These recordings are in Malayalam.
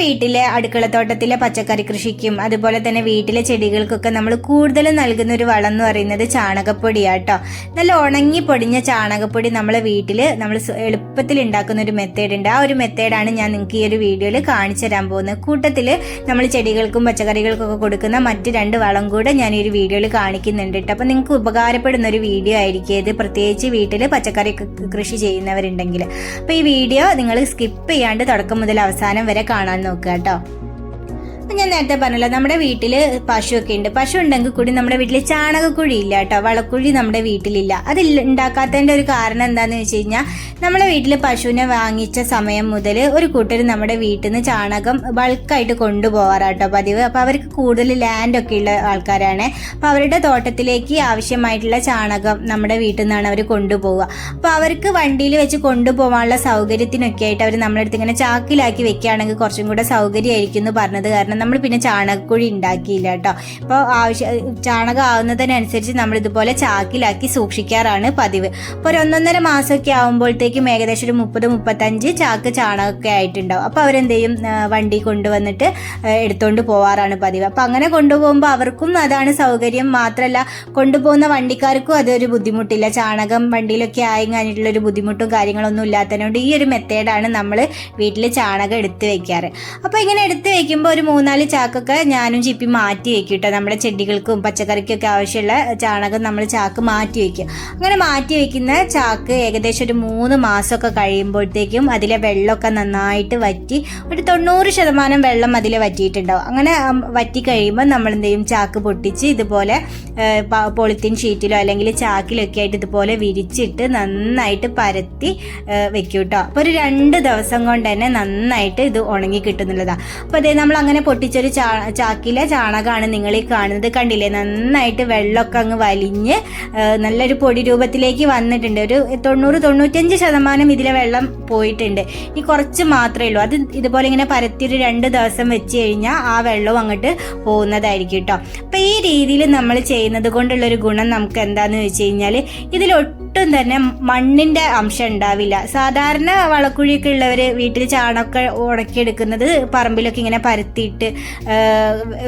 വീട്ടിലെ അടുക്കളത്തോട്ടത്തിലെ പച്ചക്കറി കൃഷിക്കും അതുപോലെ തന്നെ വീട്ടിലെ ചെടികൾക്കൊക്കെ നമ്മൾ കൂടുതൽ നൽകുന്ന ഒരു വളം എന്ന് പറയുന്നത് ചാണകപ്പൊടിയാട്ടോ. നല്ല ഉണങ്ങി പൊടിഞ്ഞ ചാണകപ്പൊടി നമ്മളെ വീട്ടിൽ നമ്മൾ എളുപ്പത്തിൽ ഉണ്ടാക്കുന്ന ഒരു മെത്തേഡ് ഉണ്ട്. ആ ഒരു മെത്തേഡാണ് ഞാൻ നിങ്ങൾക്ക് ഈ ഒരു വീഡിയോയിൽ കാണിച്ചു തരാൻ പോകുന്നത്. കൂട്ടത്തിൽ നമ്മൾ ചെടികൾക്കും പച്ചക്കറികൾക്കൊക്കെ കൊടുക്കുന്ന മറ്റ് രണ്ട് വളം കൂടെ ഞാൻ ഈ ഒരു വീഡിയോയിൽ കാണിക്കുന്നുണ്ട് കേട്ടോ. അപ്പം നിങ്ങൾക്ക് ഉപകാരപ്പെടുന്ന ഒരു വീഡിയോ ആയിരിക്കും ഇത്. പ്രത്യേകിച്ച് വീട്ടിൽ പച്ചക്കറി കൃഷി ചെയ്യുന്നവരുണ്ടെങ്കിൽ. അപ്പോൾ ഈ വീഡിയോ നിങ്ങൾ സ്കിപ്പ് ചെയ്യാണ്ട് തുടക്കം മുതൽ അവസാനം വരെ കാണാൻ നോക്കുക കേട്ടോ. ഞാൻ നേരത്തെ പറഞ്ഞല്ലോ നമ്മുടെ വീട്ടിൽ പശുവൊക്കെ ഉണ്ട്. പശു ഉണ്ടെങ്കിൽ കൂടി നമ്മുടെ വീട്ടിൽ ചാണകക്കുഴി ഇല്ല കേട്ടോ. വളക്കുഴി നമ്മുടെ വീട്ടിലില്ല. അത് ഉണ്ടാക്കാത്തതിന്റെ ഒരു കാരണം എന്താന്ന് വെച്ച് കഴിഞ്ഞാൽ നമ്മുടെ വീട്ടിൽ പശുവിനെ വാങ്ങിച്ച സമയം മുതൽ ഒരു കൂട്ടർ നമ്മുടെ വീട്ടിൽ നിന്ന് ചാണകം ബൾക്കായിട്ട് കൊണ്ടുപോകാറാട്ടോ പതിവ്. അപ്പോൾ അവർക്ക് കൂടുതൽ ലാൻഡ് ഒക്കെ ഉള്ള ആൾക്കാരാണ്. അപ്പോൾ അവരുടെ തോട്ടത്തിലേക്ക് ആവശ്യമായിട്ടുള്ള ചാണകം നമ്മുടെ വീട്ടിൽ നിന്നാണ് അവർ കൊണ്ടുപോവുക. അപ്പോൾ അവർക്ക് വണ്ടിയിൽ വെച്ച് കൊണ്ടുപോകാനുള്ള സൗകര്യത്തിനൊക്കെ ആയിട്ട് അവർ നമ്മുടെ അടുത്ത് ഇങ്ങനെ ചാക്കിലാക്കി വെക്കുകയാണെങ്കിൽ കുറച്ചും കൂടെ സൗകര്യമായിരിക്കും എന്ന് പറഞ്ഞത് കാരണം നമ്മൾ പിന്നെ ചാണകക്കുഴി ഉണ്ടാക്കിയില്ല കേട്ടോ. അപ്പോൾ ആവശ്യ ചാണകം ആവുന്നതിനനുസരിച്ച് നമ്മൾ ഇതുപോലെ ചാക്കിലാക്കി സൂക്ഷിക്കാറാണ് പതിവ്. അപ്പോൾ ഒരു ഒന്നൊന്നര മാസമൊക്കെ ആകുമ്പോഴത്തേക്കും ഏകദേശം ഒരു മുപ്പത് മുപ്പത്തഞ്ച് ചാക്ക് ചാണകമൊക്കെ ആയിട്ടുണ്ടാവും. അപ്പോൾ അവരെന്ത് ചെയ്യും വണ്ടി കൊണ്ടുവന്നിട്ട് എടുത്തുകൊണ്ട് പോവാറാണ് പതിവ്. അപ്പോൾ അങ്ങനെ കൊണ്ടുപോകുമ്പോൾ അവർക്കും അതാണ് സൗകര്യം. മാത്രമല്ല കൊണ്ടുപോകുന്ന വണ്ടിക്കാർക്കും അതൊരു ബുദ്ധിമുട്ടില്ല. ചാണകം വണ്ടിയിലൊക്കെ ആയി കഴിഞ്ഞിട്ടുള്ള ഒരു ബുദ്ധിമുട്ടും കാര്യങ്ങളൊന്നും ഇല്ലാത്തതുകൊണ്ട് ഈ ഒരു മെത്തേഡാണ് നമ്മൾ വീട്ടിൽ ചാണകം എടുത്ത് വെക്കാറ്. അപ്പോൾ ഇങ്ങനെ എടുത്ത് വെക്കുമ്പോൾ ഒരു മൂന്നാൽ ചാക്കൊക്കെ ഞാനും ചിപ്പി മാറ്റി വെക്കും കേട്ടോ നമ്മുടെ ചെടികൾക്കും പച്ചക്കറിക്കൊക്കെ ആവശ്യമുള്ള ചാണകം നമ്മൾ ചാക്ക് മാറ്റി വയ്ക്കും അങ്ങനെ മാറ്റി വെക്കുന്ന ചാക്ക് ഏകദേശം ഒരു മൂന്ന് മാസമൊക്കെ കഴിയുമ്പോഴത്തേക്കും അതിലെ വെള്ളമൊക്കെ നന്നായിട്ട് വറ്റി ഒരു തൊണ്ണൂറ് ശതമാനം വെള്ളം അതിൽ വറ്റിയിട്ടുണ്ടാവും. അങ്ങനെ വറ്റി കഴിയുമ്പോൾ നമ്മൾ എന്ത് ചാക്ക് പൊട്ടിച്ച് ഇതുപോലെ പോളിത്തീൻ ഷീറ്റിലോ അല്ലെങ്കിൽ ചാക്കിലൊക്കെ ആയിട്ട് ഇതുപോലെ വിരിച്ചിട്ട് നന്നായിട്ട് പരത്തി വെക്കൂട്ടോ വെക്കും കേട്ടോ അപ്പോൾ ഒരു രണ്ട് ദിവസം കൊണ്ട് തന്നെ നന്നായിട്ട് ഇത് ഉണങ്ങി കിട്ടുന്നുള്ളതാണ് അപ്പോൾ അതേ നമ്മൾ അങ്ങനെ പൊട്ടിച്ചൊരു ചാ ചാക്കിലെ ചാണകമാണ് നിങ്ങൾ ഈ കാണുന്നത് കണ്ടില്ലേ? നന്നായിട്ട് വെള്ളമൊക്കെ അങ്ങ് വലിഞ്ഞ് നല്ലൊരു പൊടി രൂപത്തിലേക്ക് വന്നിട്ടുണ്ട്. ഒരു തൊണ്ണൂറ് തൊണ്ണൂറ്റഞ്ച് ശതമാനം ഇതിലെ വെള്ളം പോയിട്ടുണ്ട്. ഇനി കുറച്ച് മാത്രമേ ഉള്ളൂ. അത് ഇതുപോലെ ഇങ്ങനെ പരത്തി ഒരു രണ്ട് ദിവസം വെച്ച് കഴിഞ്ഞാൽ ആ വെള്ളവും അങ്ങോട്ട് പോകുന്നതായിരിക്കും കേട്ടോ. അപ്പം ഈ രീതിയിൽ നമ്മൾ ചെയ്യുന്നത് കൊണ്ടുള്ളൊരു ഗുണം നമുക്ക് എന്താണെന്ന് വെച്ച് കഴിഞ്ഞാൽ ഇതിലൊട്ടും തന്നെ മണ്ണിന്റെ അംശം ഉണ്ടാവില്ല. സാധാരണ വളക്കുഴിയൊക്കെ ഉള്ളവർ വീട്ടിൽ ചാണകമൊക്കെ ഉണക്കിയെടുക്കുന്നത് പറമ്പിലൊക്കെ ഇങ്ങനെ പരത്തിയിട്ട്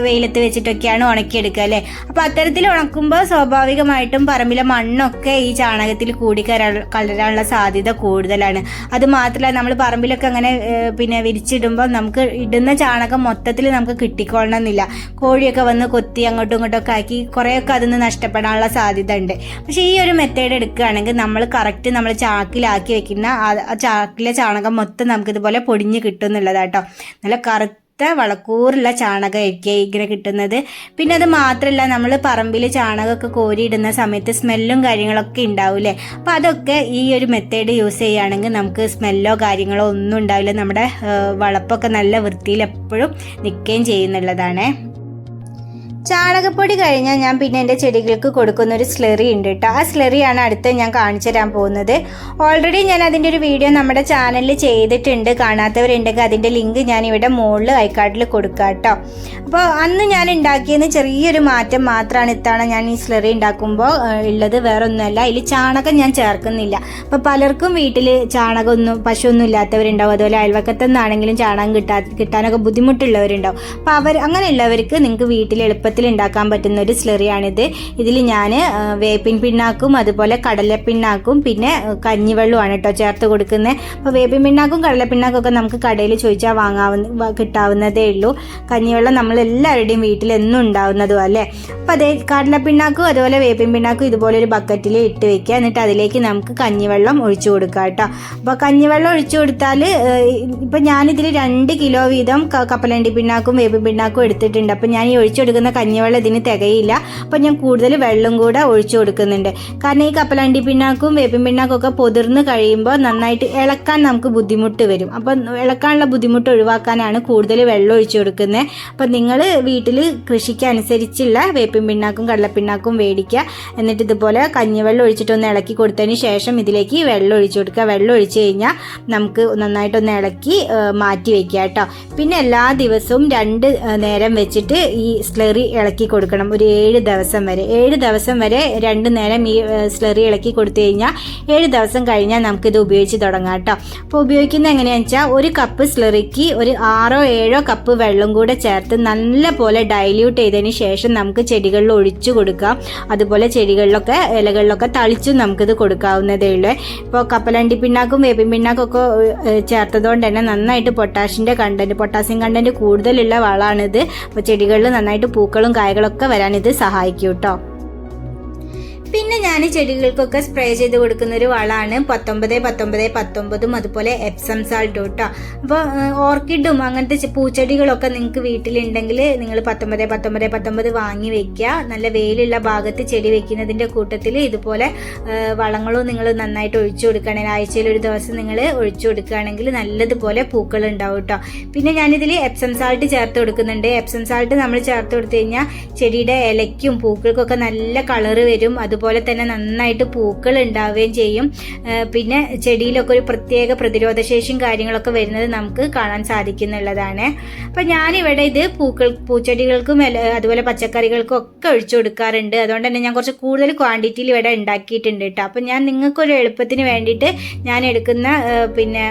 വെയിലത്ത് വെച്ചിട്ടൊക്കെയാണ് ഉണക്കിയെടുക്കുക അല്ലേ? അപ്പോൾ അത്തരത്തിൽ ഉണക്കുമ്പോൾ സ്വാഭാവികമായിട്ടും പറമ്പിലെ മണ്ണൊക്കെ ഈ ചാണകത്തിൽ കൂടി കലരാനുള്ള സാധ്യത കൂടുതലാണ്. അത് മാത്രമല്ല നമ്മൾ പറമ്പിലൊക്കെ അങ്ങനെ പിന്നെ വിരിച്ചിടുമ്പോൾ നമുക്ക് ഇടുന്ന ചാണകം മൊത്തത്തിൽ നമുക്ക് കിട്ടിക്കൊള്ളണം എന്നില്ല കോഴിയൊക്കെ വന്ന് കൊത്തി അങ്ങോട്ടും ഇങ്ങോട്ടും ഒക്കെ ആക്കി കുറേയൊക്കെ അതിന് നഷ്ടപ്പെടാനുള്ള സാധ്യത ഉണ്ട് പക്ഷേ ഈ ഒരു മെത്തേഡ് എടുക്കുകയാണെങ്കിൽ നമ്മൾ കറക്റ്റ് നമ്മൾ ചാക്കിലാക്കി വെക്കുന്ന ആ- ചാക്കിലെ ചാണകം മൊത്തം നമുക്ക് ഇതുപോലെ പൊടിഞ്ഞ് കിട്ടും എന്നുള്ളതാട്ടോ നല്ല കറുത്ത വളക്കൂറുള്ള ചാണകമൊക്കെ ഇങ്ങനെ കിട്ടുന്നത്. പിന്നെ അത് മാത്രമല്ല നമ്മൾ പറമ്പിൽ ചാണകമൊക്കെ കോരിയിടുന്ന സമയത്ത് സ്മെല്ലും കാര്യങ്ങളൊക്കെ ഉണ്ടാവില്ലേ? അപ്പോൾ അതൊക്കെ ഈ ഒരു മെത്തേഡ് യൂസ് ചെയ്യുകയാണെങ്കിൽ നമുക്ക് സ്മെല്ലോ കാര്യങ്ങളോ ഒന്നും ഉണ്ടാവില്ല. നമ്മുടെ വളപ്പൊക്കെ നല്ല വൃത്തിയിൽ എപ്പോഴും നിൽക്കുകയും ചെയ്യുന്നുള്ളതാണേ. ചാണകപ്പൊടി കഴിഞ്ഞാൽ ഞാൻ പിന്നെ എന്റെ ചെടികൾക്ക് കൊടുക്കുന്ന ഒരു സ്ലെറി ഉണ്ട് കേട്ടോ ആ സ്ലെറിയാണ് അടുത്ത് ഞാൻ കാണിച്ചു തരാൻ പോകുന്നത്. ഓൾറെഡി ഞാൻ അതിന്റെ ഒരു വീഡിയോ നമ്മുടെ ചാനലിൽ ചെയ്തിട്ടുണ്ട്. കാണാത്തവരുണ്ടെങ്കിൽ അതിന്റെ ലിങ്ക് ഞാൻ ഇവിടെ മുകളിൽ ഐക്കാർഡിൽ കൊടുക്കാം കേട്ടോ അപ്പോൾ അന്ന് ഞാൻ ഉണ്ടാക്കിയതിന് ചെറിയൊരു മാറ്റം മാത്രമാണ് ഇത്തവണ ഞാൻ ഈ സ്ലെറി ഉണ്ടാക്കുമ്പോൾ ഉള്ളത്. വേറെ ഒന്നുമല്ല ഇതിൽ ചാണകം ഞാൻ ചേർക്കുന്നില്ല. അപ്പോൾ പലർക്കും വീട്ടിൽ ചാണകമൊന്നും പശുവൊന്നും ഇല്ലാത്തവരുണ്ടാവും. അതുപോലെ അയൽവക്കത്തു നിന്നാണെങ്കിലും ചാണകം കിട്ടാ കിട്ടാനൊക്കെ ബുദ്ധിമുട്ടുള്ളവരുണ്ടാവും. അപ്പോൾ അവർ അങ്ങനെയുള്ളവർക്ക് നിങ്ങൾക്ക് വീട്ടിൽ എളുപ്പത്തിൽ ഉണ്ടാക്കാൻ പറ്റുന്ന ഒരു സ്ലെറിയാണിത്. ഇതിൽ ഞാൻ വേപ്പിൻ പിണ്ണാക്കും അതുപോലെ കടല പിണ്ണാക്കും പിന്നെ കഞ്ഞിവെള്ളമാണ് കേട്ടോ ചേർത്ത് കൊടുക്കുന്നത്. അപ്പോൾ വേപ്പിൻ പിണ്ണാക്കും കടലപ്പിണ്ണാക്കും ഒക്കെ നമുക്ക് കടയിൽ ചോദിച്ചാൽ വാങ്ങാവുന്ന കിട്ടാവുന്നതേ ഉള്ളൂ. കഞ്ഞിവെള്ളം നമ്മൾ എല്ലാവരുടെയും വീട്ടിൽ എന്നും ഉണ്ടാവുന്നതും അല്ലേ? അപ്പോൾ അതേ കടലപ്പിണ്ണാക്കും അതുപോലെ വേപ്പിൻ പിണ്ണാക്കും ഇതുപോലെ ഒരു ബക്കറ്റിൽ ഇട്ട് വെക്കുക. എന്നിട്ട് അതിലേക്ക് നമുക്ക് കഞ്ഞിവെള്ളം ഒഴിച്ചു കൊടുക്കുക കേട്ടോ അപ്പോൾ കഞ്ഞിവെള്ളം ഒഴിച്ചു കൊടുത്താൽ ഇപ്പം ഞാനിതിൽ രണ്ട് കിലോ വീതം കപ്പലണ്ടി പിണ്ണാക്കും വേപ്പിൻ പിണ്ണാക്കും എടുത്തിട്ടുണ്ട്. അപ്പോൾ ഞാൻ ഈ ഒഴിച്ചു കൊടുക്കുന്ന കഞ്ഞിവെള്ളം ഇതിന് തികയില്ല. അപ്പം ഞാൻ കൂടുതൽ വെള്ളം കൂടെ ഒഴിച്ചു കൊടുക്കുന്നുണ്ട്. കാരണം ഈ കപ്പലണ്ടി പിണ്ണാക്കും വേപ്പിൻ പിണ്ണാക്കും ഒക്കെ പൊതിർന്ന് കഴിയുമ്പോൾ നന്നായിട്ട് ഇളക്കാൻ നമുക്ക് ബുദ്ധിമുട്ട് വരും. അപ്പം ഇളക്കാനുള്ള ബുദ്ധിമുട്ട് ഒഴിവാക്കാനാണ് കൂടുതൽ വെള്ളം ഒഴിച്ചു കൊടുക്കുന്നത് അപ്പം നിങ്ങൾ വീട്ടിൽ കൃഷിക്കനുസരിച്ചുള്ള വേപ്പിൻ പിണ്ണാക്കും കടലപ്പിണ്ണാക്കും മേടിക്കുക എന്നിട്ട് ഇതുപോലെ കഞ്ഞിവെള്ളം ഒഴിച്ചിട്ടൊന്ന് ഇളക്കി കൊടുത്തതിന് ശേഷം ഇതിലേക്ക് വെള്ളം ഒഴിച്ചു കൊടുക്കുക. വെള്ളം ഒഴിച്ചു കഴിഞ്ഞാൽ നമുക്ക് നന്നായിട്ടൊന്ന് ഇളക്കി മാറ്റി വയ്ക്കുക കേട്ടോ. പിന്നെ എല്ലാ ദിവസവും രണ്ട് നേരം വെച്ചിട്ട് ഈ സ്ലറി ഇളക്കി കൊടുക്കണം. ഒരു ഏഴ് ദിവസം വരെ. ഏഴ് ദിവസം വരെ രണ്ട് നേരം ഈ സ്ലറി ഇളക്കി കൊടുത്തു കഴിഞ്ഞാൽ ഏഴ് ദിവസം കഴിഞ്ഞാൽ നമുക്കിത് ഉപയോഗിച്ച് തുടങ്ങാം കേട്ടോ. അപ്പോൾ ഉപയോഗിക്കുന്നത് എങ്ങനെയാണെന്ന് വെച്ചാൽ ഒരു കപ്പ് സ്ലറിക്ക് ഒരു ആറോ ഏഴോ കപ്പ് വെള്ളം കൂടെ ചേർത്ത് നല്ല പോലെ ഡൈല്യൂട്ട് ചെയ്തതിന് ശേഷം നമുക്ക് ചെടികളിൽ ഒഴിച്ചു കൊടുക്കാം. അതുപോലെ ചെടികളിലൊക്കെ ഇലകളിലൊക്കെ തളിച്ചും നമുക്കിത് കൊടുക്കാവുന്നതേ ഉള്ളൂ. ഇപ്പോൾ കപ്പലണ്ടി പിണ്ണാക്കും വേപ്പിൻ പിണ്ണാക്കും ഒക്കെ ചേർത്തതുകൊണ്ട് തന്നെ നന്നായിട്ട് പൊട്ടാഷിന്റെ കണ്ടന്റ് പൊട്ടാസ്യം കണ്ടന്റ് കൂടുതലുള്ള വളമാണിത് അപ്പോൾ ചെടികളിൽ നന്നായിട്ട് പൂക്കളും കായകളൊക്കെ വരാൻ ഇത് സഹായിക്കും കേട്ടോ. പിന്നെ ഞാൻ ചെടികൾക്കൊക്കെ സ്പ്രേ ചെയ്ത് കൊടുക്കുന്ന ഒരു വളമാണ് പത്തൊമ്പത് പത്തൊമ്പത് പത്തൊമ്പതും അതുപോലെ എപ്സം സാൾട്ടും കേട്ടോ അപ്പോൾ ഓർക്കിഡും അങ്ങനത്തെ പൂച്ചെടികളൊക്കെ നിങ്ങൾക്ക് വീട്ടിലുണ്ടെങ്കിൽ നിങ്ങൾ പത്തൊമ്പത് പത്തൊമ്പത് പത്തൊമ്പത് വാങ്ങി വെക്കുക നല്ല വെയിലുള്ള ഭാഗത്ത് ചെടി വെക്കുന്നതിന്റെ കൂട്ടത്തിൽ ഇതുപോലെ വളങ്ങളും നിങ്ങൾ നന്നായിട്ട് ഒഴിച്ചു കൊടുക്കുകയാണെങ്കിൽ ആഴ്ചയിൽ ഒരു ദിവസം നിങ്ങൾ ഒഴിച്ചു കൊടുക്കുകയാണെങ്കിൽ നല്ലതുപോലെ പൂക്കൾ ഉണ്ടാവും കേട്ടോ പിന്നെ ഞാനിതിൽ എപ്സം സാൾട്ട് ചേർത്ത് കൊടുക്കുന്നുണ്ട്. എപ്സം സാൾട്ട് നമ്മൾ ചേർത്ത് കൊടുത്തു കഴിഞ്ഞാൽ ചെടിയുടെ ഇലയ്ക്കും പൂക്കൾക്കൊക്കെ നല്ല കളറ് വരും. അതുപോലെ തന്നെ നന്നായിട്ട് പൂക്കൾ ഉണ്ടാവുകയും ചെയ്യും. പിന്നെ ചെടിയിലൊക്കെ ഒരു പ്രത്യേക പ്രതിരോധ ശേഷിയും കാര്യങ്ങളൊക്കെ വരുന്നത് നമുക്ക് കാണാൻ സാധിക്കുന്നുള്ളതാണ്. അപ്പം ഞാനിവിടെ ഇത് പൂക്കൾ പൂച്ചെടികൾക്കും അതുപോലെ പച്ചക്കറികൾക്കും ഒക്കെ ഒഴിച്ചു കൊടുക്കാറുണ്ട്. അതുകൊണ്ട് തന്നെ ഞാൻ കുറച്ച് കൂടുതൽ ക്വാണ്ടിറ്റിയിൽ ഇവിടെ ഉണ്ടാക്കിയിട്ടുണ്ട് കേട്ടോ അപ്പം ഞാൻ നിങ്ങൾക്കൊരു എളുപ്പത്തിന് വേണ്ടിയിട്ട് ഞാൻ എടുക്കുന്ന പിന്നെ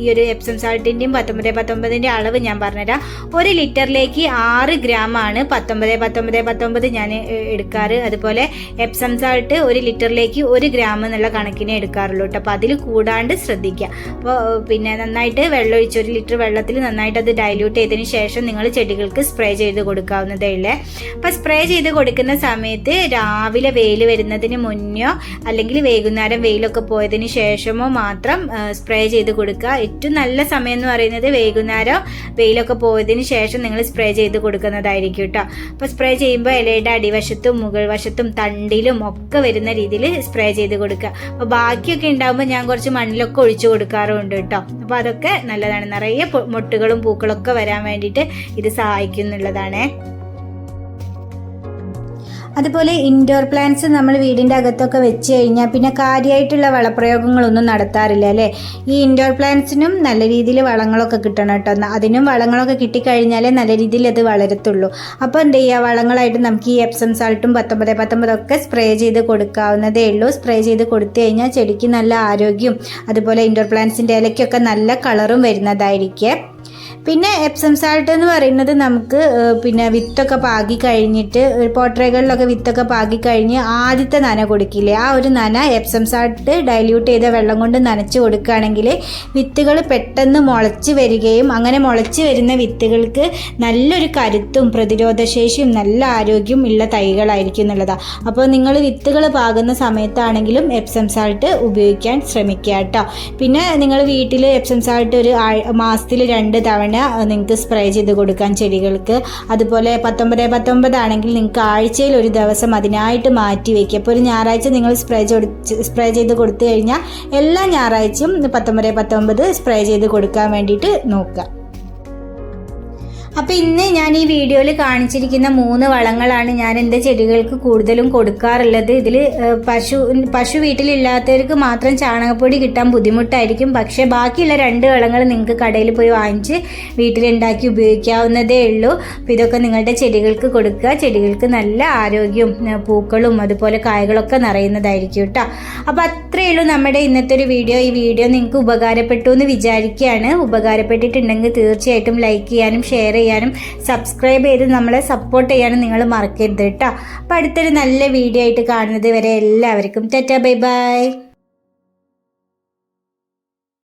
ഈ ഒരു എപ്സം സാൾട്ടിന്റെയും പത്തൊമ്പത് പത്തൊമ്പതിന്റെ അളവ് ഞാൻ പറഞ്ഞുതരാം. ഒരു ലിറ്ററിലേക്ക് ആറ് ഗ്രാം ആണ് പത്തൊമ്പത് പത്തൊമ്പത് പത്തൊമ്പത് ഞാൻ എടുക്കാറ്. അതുപോലെ എപ്സം സാൾട്ട് ഒരു ലിറ്ററിലേക്ക് ഒരു ഗ്രാം എന്നുള്ള കണക്കിനെ എടുക്കാറുള്ളൂ കേട്ടോ. അപ്പോൾ അതിൽ കൂടാണ്ട് ശ്രദ്ധിക്കുക. അപ്പോൾ പിന്നെ നന്നായിട്ട് വെള്ളം ഒഴിച്ച് ഒരു ലിറ്റർ വെള്ളത്തിൽ നന്നായിട്ട് അത് ഡൈല്യൂട്ട് ചെയ്തതിന് ശേഷം നിങ്ങൾ ചെടികൾക്ക് സ്പ്രേ ചെയ്ത് കൊടുക്കാവുന്നതേ ഉള്ളേ. അപ്പോൾ സ്പ്രേ ചെയ്ത് കൊടുക്കുന്ന സമയത്ത് രാവിലെ വെയിൽ വരുന്നതിന് മുന്നോ അല്ലെങ്കിൽ വൈകുന്നേരം വെയിലൊക്കെ പോയതിന് ശേഷമോ മാത്രം സ്പ്രേ ചെയ്ത് കൊടുക്കുക. ഏറ്റവും നല്ല സമയം എന്ന് പറയുന്നത് വൈകുന്നേരം വെയിലൊക്കെ പോയതിന് ശേഷം നിങ്ങൾ സ്പ്രേ ചെയ്ത് കൊടുക്കുന്നതായിരിക്കും കേട്ടോ. അപ്പോൾ സ്പ്രേ ചെയ്യുമ്പോൾ ഇലയുടെ അടിവശത്തും മുകൾ വശത്തും തണ്ടിലും ഒക്കെ വരുന്ന രീതിയിൽ സ്പ്രേ ചെയ്ത് കൊടുക്കുക. അപ്പോൾ ബാക്കിയൊക്കെ ഉണ്ടാകുമ്പോൾ ഞാൻ കുറച്ച് മണ്ണിലൊക്കെ ഒഴിച്ചു കൊടുക്കാറുണ്ട് കേട്ടോ. അപ്പോൾ അതൊക്കെ നല്ലതാണ്. നിറയെ മൊട്ടുകളും പൂക്കളൊക്കെ വരാൻ വേണ്ടിയിട്ട് ഇത് സഹായിക്കുന്നുള്ളതാണേ. അതുപോലെ ഇൻഡോർ പ്ലാന്റ്സ് നമ്മൾ വീടിന്റെ അകത്തൊക്കെ വെച്ച് കഴിഞ്ഞാൽ പിന്നെ കാര്യമായിട്ടുള്ള വളപ്രയോഗങ്ങളൊന്നും നടത്താറില്ല അല്ലേ? ഈ ഇൻഡോർ പ്ലാന്റ്സിനും നല്ല രീതിയിൽ വളങ്ങളൊക്കെ കിട്ടണം കേട്ടോ. അതിനും വളങ്ങളൊക്കെ കിട്ടിക്കഴിഞ്ഞാലേ നല്ല രീതിയിൽ അത് വളരത്തുള്ളൂ. അപ്പോൾ എന്ത് ചെയ്യുക വളങ്ങളായിട്ട് നമുക്ക് ഈ എപ്സം സാൾട്ടും പത്തൊമ്പത് പത്തൊമ്പതൊക്കെ സ്പ്രേ ചെയ്ത് കൊടുക്കാവുന്നതേ ഉള്ളൂ. സ്പ്രേ ചെയ്ത് കൊടുത്തു കഴിഞ്ഞാൽ ചെടിക്ക് നല്ല ആരോഗ്യവും അതുപോലെ ഇൻഡോർ പ്ലാന്റ്സിന്റെ ഇലയ്ക്കൊക്കെ നല്ല കളറും വരുന്നതായിരിക്കും. പിന്നെ എപ്സം സാൾട്ട് എന്ന് പറയുന്നത് നമുക്ക് പിന്നെ വിത്തൊക്കെ പാകി കഴിഞ്ഞിട്ട് പോട്ടറകളിലൊക്കെ വിത്തൊക്കെ പാകി കഴിഞ്ഞ് ആദ്യത്തെ നന കൊടുക്കില്ലേ? ആ ഒരു നന എപ്സം സാൾട്ട് ഡൈല്യൂട്ട് ചെയ്ത വെള്ളം കൊണ്ട് നനച്ച് കൊടുക്കുകയാണെങ്കിൽ വിത്തുകൾ പെട്ടെന്ന് മുളച്ച് വരികയും അങ്ങനെ മുളച്ച് വരുന്ന വിത്തുകൾക്ക് നല്ലൊരു കരുത്തും പ്രതിരോധശേഷിയും നല്ല ആരോഗ്യം ഉള്ള തൈകളായിരിക്കും എന്നുള്ളതാണ് അപ്പോൾ നിങ്ങൾ വിത്തുകൾ പാകുന്ന സമയത്താണെങ്കിലും എപ്സം സാൾട്ട് ഉപയോഗിക്കാൻ ശ്രമിക്കുക കേട്ടോ. പിന്നെ നിങ്ങൾ വീട്ടിൽ എപ്സം സാൾട്ട് ഒരു മാസത്തിൽ രണ്ട് തവണ നിങ്ങൾക്ക് സ്പ്രേ ചെയ്ത് കൊടുക്കാം ചെടികൾക്ക്. അതുപോലെ പത്തൊമ്പത് പത്തൊമ്പത് ആണെങ്കിൽ നിങ്ങൾക്ക് ആഴ്ചയിൽ ഒരു ദിവസം അതിനായിട്ട് മാറ്റി വയ്ക്കുക അപ്പോൾ ഒരു ഞായറാഴ്ച നിങ്ങൾ സ്പ്രേ ചെയ്ത് സ്പ്രേ ചെയ്ത് കൊടുത്തു കഴിഞ്ഞാൽ എല്ലാ ഞായറാഴ്ചയും പത്തൊമ്പത് പത്തൊമ്പത് സ്പ്രേ ചെയ്ത് കൊടുക്കാൻ വേണ്ടിയിട്ട് നോക്കുക. അപ്പോൾ ഇന്ന് ഞാൻ ഈ വീഡിയോയിൽ കാണിച്ചിരിക്കുന്ന മൂന്ന് വളങ്ങളാണ് ഞാൻ എന്റെ ചെടികൾക്ക് കൂടുതലും കൊടുക്കാറുള്ളത്. ഇതിൽ പശു പശു വീട്ടിലില്ലാത്തവർക്ക് മാത്രം ചാണകപ്പൊടി കിട്ടാൻ ബുദ്ധിമുട്ടായിരിക്കും. പക്ഷേ ബാക്കിയുള്ള രണ്ട് വളങ്ങൾ നിങ്ങൾക്ക് കടയിൽ പോയി വാങ്ങിച്ച് വീട്ടിലുണ്ടാക്കി ഉപയോഗിക്കാവുന്നതേ ഉള്ളൂ. അപ്പോൾ ഇതൊക്കെ നിങ്ങളുടെ ചെടികൾക്ക് കൊടുക്കുക. ചെടികൾക്ക് നല്ല ആരോഗ്യവും പൂക്കളും അതുപോലെ കായകളൊക്കെ നിറയുന്നതായിരിക്കും കേട്ടോ. അപ്പോൾ അത്രയേ ഉള്ളൂ നമ്മുടെ ഇന്നത്തെ ഒരു വീഡിയോ. ഈ വീഡിയോ നിങ്ങൾക്ക് ഉപകാരപ്പെട്ടു എന്ന് വിചാരിക്കുകയാണ്. ഉപകാരപ്പെട്ടിട്ടുണ്ടെങ്കിൽ തീർച്ചയായിട്ടും ലൈക്ക് ചെയ്യാനും ഷെയർ ചെയ്യാനും സബ്സ്ക്രൈബ് ചെയ്ത് നമ്മളെ സപ്പോർട്ട് ചെയ്യാനും നിങ്ങൾ മറക്കരുത് കേട്ടോ. അപ്പോൾ അടുത്തൊരു നല്ല വീഡിയോ ആയിട്ട് കാണുന്നത് വരെ എല്ലാവർക്കും ടാറ്റാ ബൈ ബൈ.